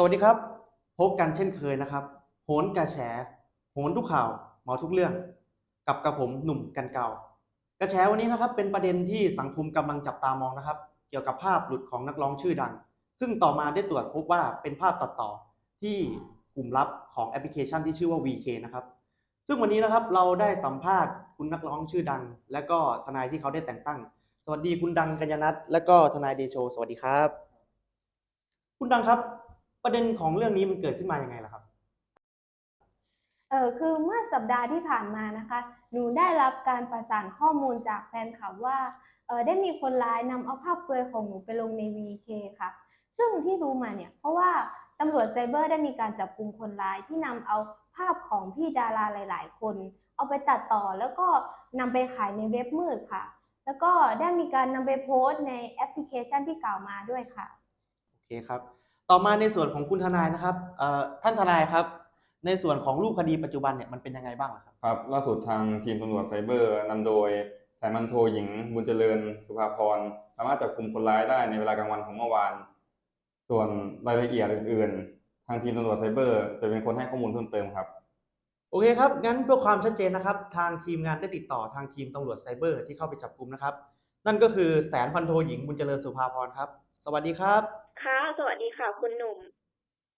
สวัสดีครับ พบกันเช่นเคยนะครับ โหนกระแฉโหนทุกข่าวหมาทุกเรื่อง กับกระผมหนุ่มกันเก่า กระแฉวันนี้นะครับ เป็นประเด็นที่สังคมกำลังจับตามองนะครับ เกี่ยวกับภาพหลุดของนักร้องชื่อดัง ซึ่งต่อมาได้ตรวจพบว่าเป็นภาพตัดต่อที่กลุ่มลับของแอปพลิเคชันที่ชื่อว่า VK นะครับ ซึ่งวันนี้นะครับเราได้สัมภาษณ์คุณนักร้องชื่อดัง และก็ทนายที่เขาได้แต่งตั้ง สวัสดีคุณดังกัญญนัทและก็ทนายเดโช สวัสดีครับ คุณดังครับ ประเด็นของเรื่องนี้มันเกิดขึ้นมายังไงล่ะครับ เออคือเมื่อสัปดาห์ที่ผ่านมานะคะ หนูได้รับการประสานข้อมูลจากแฟนคลับว่าเออได้มีคนร้ายนำเอาภาพเปลือยของหนูไปลงใน VK ค่ะ ซึ่งที่รู้มาเนี่ยเพราะว่าตำรวจไซเบอร์ได้มีการจับกลุ่มคนร้ายที่นำเอาภาพของพี่ดาราหลาย ๆ คน เอาไปตัดต่อแล้วก็นำไปขายในเว็บมืดค่ะ แล้วก็ได้มีการนำไปโพสต์ในแอปพลิเคชันที่กล่าวมาด้วยค่ะ โอเคครับ ต่อมาในส่วนของคุณทนายนะครับเอ่อท่านทนายครับ ในส่วนของรูปคดีปัจจุบันเนี่ยมันเป็นยังไงบ้างล่ะครับครับ ล่าสุดทางทีมตำรวจไซเบอร์นำโดยสายมันโทหญิง บุญเจริญ สุภาพรสามารถจับกลุ่มคนร้ายได้ในเวลากลางวันของเมื่อวาน ส่วนรายละเอียดอื่น ๆ ทางทีมตำรวจไซเบอร์ จะเป็นคนให้ข้อมูลเพิ่มเติมครับโอเคครับงั้นเพื่อความชัดเจนนะครับ ทางทีมงานได้ติดต่อทางทีมตำรวจไซเบอร์ที่เข้าไปจับกลุ่มนะครับ นั่นก็คือแสนพันโทหญิงบุญเจริญสุภาพรครับ สวัสดีครับ ค่ะ สวัสดีค่ะ คุณหนุ่ม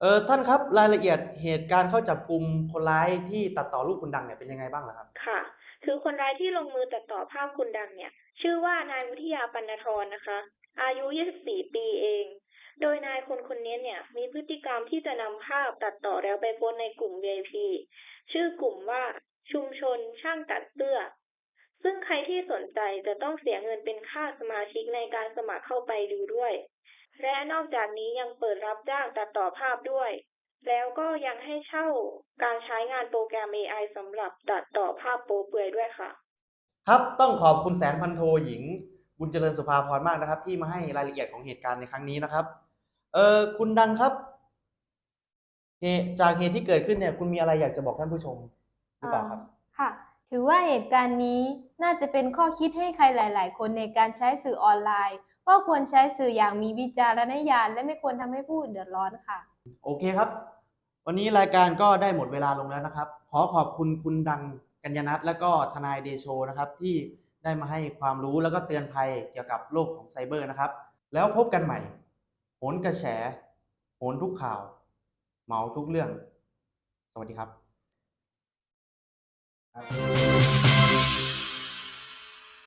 เออท่านครับรายละเอียดเหตุการณ์เข้าจับกลุ่มคนร้ายที่ตัดต่อรูปคุณดังเนี่ยเป็นยังไงบ้างล่ะครับ ค่ะ คือคนร้ายที่ลงมือตัดต่อภาพคุณดังเนี่ย ชื่อว่านายวิทยาปัณธรนะคะ อายุ 24 ปีเอง โดยนายคนคนนี้เนี่ย มีพฤติกรรมที่จะนำภาพตัดต่อแล้วไปโพสต์ในกลุ่ม VIP ชื่อกลุ่มว่าชุมชนช่างตัดเสื้อ ซึ่งใครที่สนใจจะต้องเสียเงินเป็นค่าสมาชิกในการสมัครเข้าไปดูด้วย และนอกจากนี้ยังเปิดรับจ้างตัดต่อภาพด้วย แล้วก็ยังให้เช่าการใช้งานโปรแกรม AI สำหรับตัดต่อภาพโป๊เปลือยด้วยค่ะ ครับต้องขอบคุณแสนพันโทหญิง บุญเจริญสุภาพรมากนะครับ ที่มาให้รายละเอียดของเหตุการณ์ในครั้งนี้นะครับ เออคุณดังครับเหตุจากเหตุที่เกิดขึ้นเนี่ย คุณมีอะไรอยากจะบอกท่านผู้ชมหรือเปล่าครับ ค่ะ ถือว่าเหตุการณ์นี้น่าจะเป็นข้อคิดให้ใครหลาย ๆ คนในการใช้สื่อออนไลน์ ว่าควรใช้สื่ออย่างมีวิจารณญาณและไม่ควรทำให้ผู้อื่นเดือดร้อนค่ะ โอเคครับ วันนี้รายการก็ได้หมดเวลาลงแล้วนะครับ ขอขอบคุณคุณดังกัญญนัทและก็ทนายเดโชนะครับที่ได้มาให้ความรู้แล้วก็เตือนภัยเกี่ยวกับโลกของไซเบอร์นะครับ แล้วพบกันใหม่โหนกระแฉโหนทุกข่าว เหมาทุกเรื่อง สวัสดีครับ